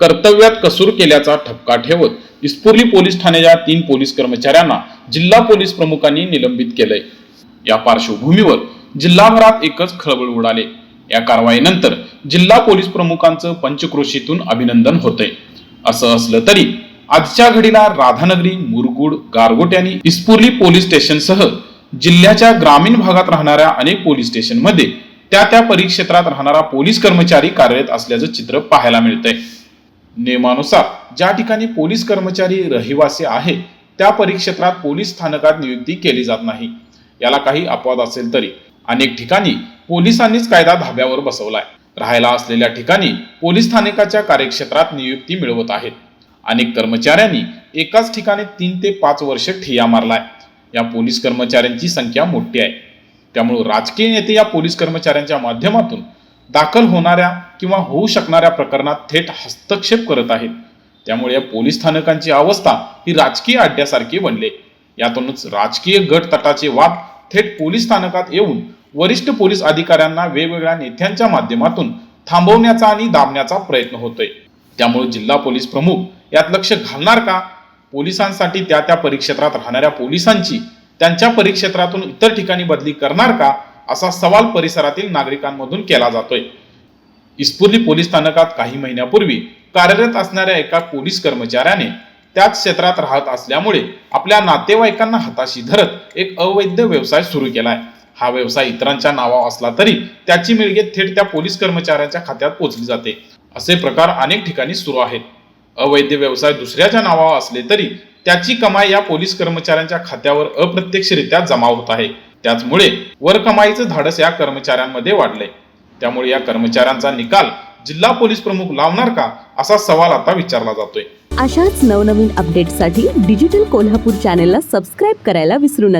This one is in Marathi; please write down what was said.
कर्तव्यात कसूर केल्याचा ठपका ठेवत इस्पुर्ली पोलीस ठाण्याच्या तीन पोलीस कर्मचाऱ्यांना जिल्हा पोलीस प्रमुखांनी निलंबित केलंय. या पार्श्वभूमीवर जिल्हाभरात एकच खळबळ उडाले. या कारवाईनंतर जिल्हा पोलीस प्रमुखांचं पंचक्रोशीतून अभिनंदन होतंय. असं असलं तरी आजच्या घडीला राधानगरी मुरगुड गारगोट आणि इस्पुर्ली पोलीस स्टेशनसह जिल्ह्याच्या ग्रामीण भागात राहणाऱ्या अनेक पोलीस स्टेशनमध्ये त्या त्या परिक्षेत्रात राहणारा पोलीस कर्मचारी कार्यरत असल्याचं चित्र पाहायला मिळतंय. नियमानुसार ज्या ठिकाणी पोलीस कर्मचारी रहिवासी आहेत त्या परिक्षेत्रात पोलीस स्थानकात नियुक्ती केली जात नाही. याला काही अपवाद असेल तरी. अनेक ठिकाणी पोलिसांनीच कायदा धाब्यावर बसवलाय. राहायला असलेल्या ठिकाणी पोलीस स्थानकाच्या कार्यक्षेत्रात नियुक्ती मिळवत आहेत. अनेक कर्मचाऱ्यांनी एकाच ठिकाणी तीन ते पाच वर्ष ठिया मारलाय. या पोलीस कर्मचाऱ्यांची संख्या मोठी आहे. त्यामुळे राजकीय नेते या पोलीस कर्मचाऱ्यांच्या माध्यमातून दाखल होणाऱ्या किंवा होऊ शकणाऱ्या प्रकरणात थेट हस्तक्षेप करत आहेत. त्यामुळे या पोलीस स्थानकांची अवस्था ही राजकीय अड्ड्यासारखी बनले. यातूनच राजकीय गट तटाचे वाद थेट पोलीस स्थानकात येऊन वरिष्ठ पोलीस अधिकाऱ्यांना वेगवेगळ्या नेत्यांच्या माध्यमातून थांबवण्याचा आणि दाबण्याचा प्रयत्न होतोय. त्यामुळे जिल्हा पोलीस प्रमुख यात लक्ष घालणार का? पोलिसांसाठी त्या त्या परिक्षेत्रात राहणाऱ्या पोलिसांची त्यांच्या परिक्षेत्रातून इतर ठिकाणी बदली करणार का? असा सवाल परिसरातील नागरिकांमधून केला जातोय. इस्पुर्ली पोलीस स्थानकात काही महिन्यापूर्वी कार्यरत असणाऱ्या एका पोलीस कर्मचाऱ्याने त्याच क्षेत्रात राहत असल्यामुळे आपल्या नातेवाईकांना हाताशी धरत एक अवैध व्यवसाय सुरू केलाय. हा व्यवसाय इतरांच्या नावावर असला तरी त्याची मिळगे थेट त्या पोलीस कर्मचाऱ्यांच्या खात्यात पोहोचली जाते. असे प्रकार अनेक ठिकाणी सुरू आहेत. अवैध व्यवसाय दुसऱ्याच्या नावावर असले तरी त्याची कमाई या पोलीस कर्मचाऱ्यांच्या खात्यावर अप्रत्यक्षरित्या जमा होत आहे. त्याचमुळे वरकमाईचं धाडस या कर्मचाऱ्यांमध्ये वाढलंय. त्यामुळे या कर्मचाऱ्यांचा निकाल जिल्हा पोलीस प्रमुख लावणार का असा सवाल आता विचारला जातोय. अशाच नवनवीन अपडेट्ससाठी डिजिटल कोल्हापूर चॅनेलला सबस्क्राईब करायला विसरू नका.